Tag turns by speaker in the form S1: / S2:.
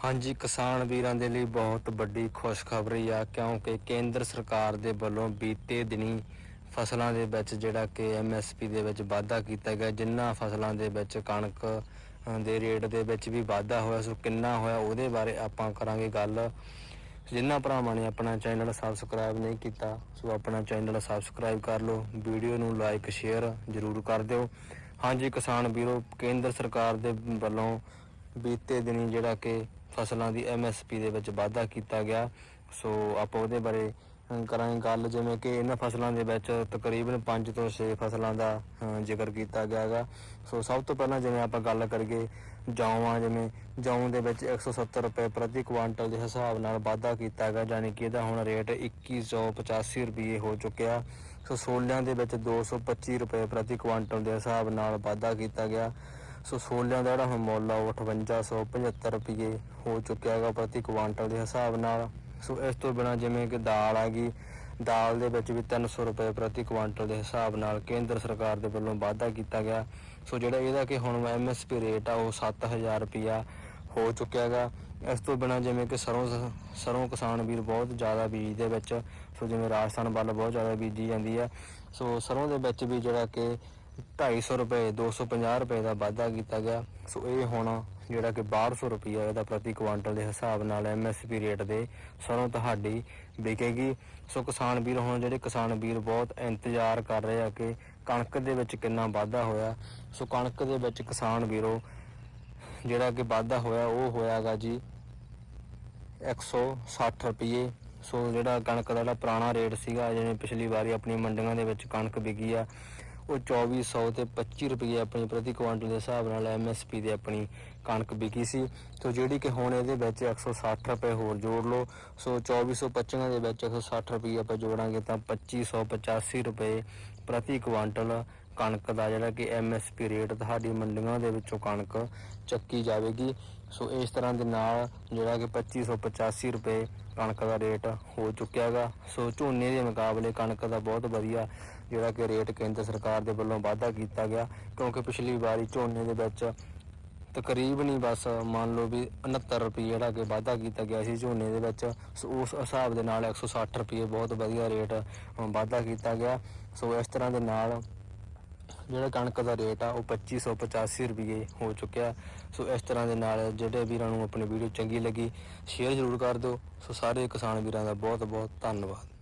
S1: ਹਾਂਜੀ, ਕਿਸਾਨ ਵੀਰਾਂ ਦੇ ਲਈ ਬਹੁਤ ਵੱਡੀ ਖੁਸ਼ਖਬਰੀ ਆ, ਕਿਉਂਕਿ ਕੇਂਦਰ ਸਰਕਾਰ ਦੇ ਵੱਲੋਂ ਬੀਤੇ ਦਿਨੀ ਫਸਲਾਂ ਦੇ ਵਿੱਚ ਜਿਹੜਾ ਕਿ ਐਮਐਸਪੀ ਦੇ ਵਿੱਚ ਵਾਧਾ ਕੀਤਾ ਗਿਆ, ਜਿੰਨਾ ਫਸਲਾਂ ਦੇ ਵਿੱਚ ਕਣਕ ਦੇ ਰੇਟ ਦੇ ਵਿੱਚ ਵੀ ਵਾਧਾ ਹੋਇਆ, ਸੋ ਕਿੰਨਾ ਹੋਇਆ, ਉਹਦੇ ਬਾਰੇ ਆਪਾਂ ਕਰਾਂਗੇ ਗੱਲ। ਜਿਨ੍ਹਾਂ ਭਰਾਵਾਂ ਨੇ ਆਪਣਾ ਚੈਨਲ ਸਬਸਕ੍ਰਾਈਬ ਨਹੀਂ ਕੀਤਾ, ਸੋ ਆਪਣਾ ਚੈਨਲ ਸਬਸਕ੍ਰਾਈਬ ਕਰ ਲਓ, ਵੀਡੀਓ ਨੂੰ ਲਾਈਕ ਸ਼ੇਅਰ ਜ਼ਰੂਰ ਕਰ ਦਿਓ। ਹਾਂਜੀ, ਕਿਸਾਨ ਵੀਰੋ, ਕੇਂਦਰ ਸਰਕਾਰ ਦੇ ਵੱਲੋਂ ਬੀਤੇ ਦਿਨੀ ਜਿਹੜਾ ਕਿ ਫਸਲਾਂ ਦੀ ਐਮਐਸਪੀ ਦੇ ਵਿੱਚ ਵਾਧਾ ਕੀਤਾ ਗਿਆ। ਸੋ ਆਪਾਂ ਉਹਦੇ ਬਾਰੇ ਕਰਾਂਗੇ ਗੱਲ, ਜਿਵੇਂ ਕਿ ਇਹਨਾਂ ਫਸਲਾਂ ਦੇ ਵਿੱਚ ਤਕਰੀਬਨ 5 ਤੋਂ 6 ਫਸਲਾਂ ਦਾ ਜ਼ਿਕਰ ਕੀਤਾ ਗਿਆ ਹੈਗਾ। ਸੋ ਸਭ ਤੋਂ ਪਹਿਲਾਂ ਜਿਵੇਂ ਆਪਾਂ ਗੱਲ ਕਰੀਏ, ਜੌਂਆਂ ਜਿਵੇਂ, ਜੌਂ ਦੇ ਵਿੱਚ 170 ਰੁਪਏ ਪ੍ਰਤੀ ਕੁਆਂਟਲ ਦੇ ਹਿਸਾਬ ਨਾਲ ਵਾਧਾ ਕੀਤਾ ਹੈਗਾ ਯਾਨੀ ਕਿ ਇਹਦਾ ਹੁਣ ਰੇਟ 2185 ਰੁਪਏ ਹੋ ਚੁੱਕਿਆ। ਸੋ ਸੋਲਿਆਂ ਦੇ ਵਿੱਚ 225 ਰੁਪਏ ਪ੍ਰਤੀ ਕੁਆਂਟਲ ਦੇ ਹਿਸਾਬ ਨਾਲ ਵਾਧਾ ਕੀਤਾ ਗਿਆ। ਸੋ ਸੋਲਿਆਂ ਦਾ ਜਿਹੜਾ ਹੁਣ ਮੁੱਲ ਆ ਉਹ 5875 ਰੁਪਏ ਹੋ ਚੁੱਕਿਆ ਹੈਗਾ ਪ੍ਰਤੀ ਕੁਆਂਟਲ ਦੇ ਹਿਸਾਬ ਨਾਲ। ਸੋ ਇਸ ਤੋਂ ਬਿਨਾ ਜਿਵੇਂ ਕਿ ਦਾਲ ਆ ਗਈ ਦਾਲ ਦੇ ਵਿੱਚ ਵੀ 300 ਰੁਪਏ ਪ੍ਰਤੀ ਕੁਆਂਟਲ ਦੇ ਹਿਸਾਬ ਨਾਲ ਕੇਂਦਰ ਸਰਕਾਰ ਦੇ ਵੱਲੋਂ ਵਾਧਾ ਕੀਤਾ ਗਿਆ। ਸੋ ਜਿਹੜਾ ਇਹਦਾ ਕਿ ਹੁਣ ਐਮਐਸਪੀ ਰੇਟ ਆ ਉਹ 7000 ਰੁਪਿਆ ਹੋ ਚੁੱਕਿਆ ਹੈਗਾ। ਇਸ ਤੋਂ ਬਿਨਾ ਜਿਵੇਂ ਕਿ ਸਰੋਂ ਸਰੋਂ ਕਿਸਾਨ ਵੀਰ ਬਹੁਤ ਜ਼ਿਆਦਾ ਬੀਜ ਦੇ ਵਿੱਚ, ਸੋ ਜਿਵੇਂ ਰਾਜਸਥਾਨ ਵੱਲ ਬਹੁਤ ਜ਼ਿਆਦਾ ਬੀਜੀ ਜਾਂਦੀ ਆ ਸੋ ਸਰੋਂ ਦੇ ਵਿੱਚ ਵੀ ਜਿਹੜਾ ਕਿ 250 ਰੁਪਏ 250 ਰੁਪਏ ਦਾ ਵਾਧਾ ਕੀਤਾ ਗਿਆ। ਸੋ ਇਹ ਹੁਣ ਜਿਹੜਾ ਕਿ 1200 ਰੁਪਏ ਇਹਦਾ ਪ੍ਰਤੀ ਕੁਆਂਟਲ ਦੇ ਹਿਸਾਬ ਨਾਲ ਐਮਐਸਪੀ ਰੇਟ ਦੇ ਸਰੋਂ ਤੁਹਾਡੀ ਵਿਕੇਗੀ। ਸੋ ਕਿਸਾਨ ਵੀਰ, ਹੁਣ ਜਿਹੜੇ ਕਿਸਾਨ ਵੀਰ ਬਹੁਤ ਇੰਤਜ਼ਾਰ ਕਰ ਰਹੇ ਆ ਕਿ ਕਣਕ ਦੇ ਵਿੱਚ ਕਿੰਨਾ ਵਾਧਾ ਹੋਇਆ। ਸੋ ਕਣਕ ਦੇ ਵਿੱਚ ਕਿਸਾਨ ਵੀਰੋ, ਜਿਹੜਾ ਕਿ ਵਾਧਾ ਹੋਇਆ ਉਹ ਹੋਇਆਗਾ ਜੀ 160 ਰੁਪਏ ਸੋ ਜਿਹੜਾ ਕਣਕ ਦਾ ਜਿਹੜਾ ਪੁਰਾਣਾ ਰੇਟ ਸੀਗਾ ਜਿਵੇਂ ਪਿਛਲੀ ਵਾਰੀ ਆਪਣੀ ਮੰਡੀਆਂ ਦੇ ਵਿੱਚ ਕਣਕ ਵਿਕੀ ਆ ਉਹ 2400 ਤੇ 25 ਰੁਪਏ ਆਪਣੀ ਪ੍ਰਤੀ ਕੁਆਂਟਲ ਦੇ ਹਿਸਾਬ ਨਾਲ ਐਮਐਸਪੀ ਦੇ ਆਪਣੀ ਕਣਕ ਵਿਕੀ ਸੀ। ਸੋ ਜਿਹੜੀ ਕਿ ਹੁਣ ਇਹਦੇ ਵਿੱਚ 160 ਰੁਪਏ ਹੋਰ ਜੋੜ ਲਓ। ਸੋ 2425 ਦੇ ਵਿੱਚ 160 ਰੁਪਏ ਆਪਾਂ ਜੋੜਾਂਗੇ ਤਾਂ 2585 ਰੁਪਏ ਪ੍ਰਤੀ ਕੁਆਂਟਲ ਕਣਕ ਦਾ ਜਿਹੜਾ ਕਿ ਐਮਐਸਪੀ ਰੇਟ ਤੁਹਾਡੀ ਮੰਡੀਆਂ ਦੇ ਵਿੱਚੋਂ ਕਣਕ ਚੱਕੀ ਜਾਵੇਗੀ। ਸੋ ਇਸ ਤਰ੍ਹਾਂ ਦੇ ਨਾਲ ਜਿਹੜਾ ਕਿ 2585 ਰੁਪਏ ਕਣਕ ਦਾ ਰੇਟ ਹੋ ਚੁੱਕਿਆ ਹੈਗਾ। ਸੋ ਝੋਨੇ ਦੇ ਮੁਕਾਬਲੇ ਕਣਕ ਦਾ ਬਹੁਤ ਵਧੀਆ ਜਿਹੜਾ ਕਿ ਰੇਟ ਕੇਂਦਰ ਸਰਕਾਰ ਦੇ ਵੱਲੋਂ ਵਾਧਾ ਕੀਤਾ ਗਿਆ। ਕਿਉਂਕਿ ਪਿਛਲੀ ਵਾਰੀ ਝੋਨੇ ਦੇ ਵਿੱਚ ਤਕਰੀਬਨ ਹੀ ਬਸ ਮੰਨ ਲਓ ਵੀ 69 ਰੁਪਏ ਜਿਹੜਾ ਕਿ ਵਾਧਾ ਕੀਤਾ ਗਿਆ ਸੀ ਝੋਨੇ ਦੇ ਵਿੱਚ। ਸੋ ਉਸ ਹਿਸਾਬ ਦੇ ਨਾਲ 160 ਰੁਪਏ ਬਹੁਤ ਵਧੀਆ ਰੇਟ ਵਾਧਾ ਕੀਤਾ ਗਿਆ। ਸੋ ਇਸ ਤਰ੍ਹਾਂ ਦੇ ਨਾਲ ਜਿਹੜਾ ਕਣਕ ਦਾ ਰੇਟ ਆ, ਉਹ 2585 ਰੁਪਏ ਹੋ ਚੁੱਕਿਆ। ਸੋ ਇਸ ਤਰ੍ਹਾਂ ਦੇ ਨਾਲ ਜਿਹੜੇ ਵੀਰਾਂ ਨੂੰ ਆਪਣੀ ਵੀਡੀਓ ਚੰਗੀ ਲੱਗੀ, ਸ਼ੇਅਰ ਜ਼ਰੂਰ ਕਰ ਦਿਓ। ਸੋ ਸਾਰੇ ਕਿਸਾਨ ਵੀਰਾਂ ਦਾ ਬਹੁਤ ਬਹੁਤ ਧੰਨਵਾਦ।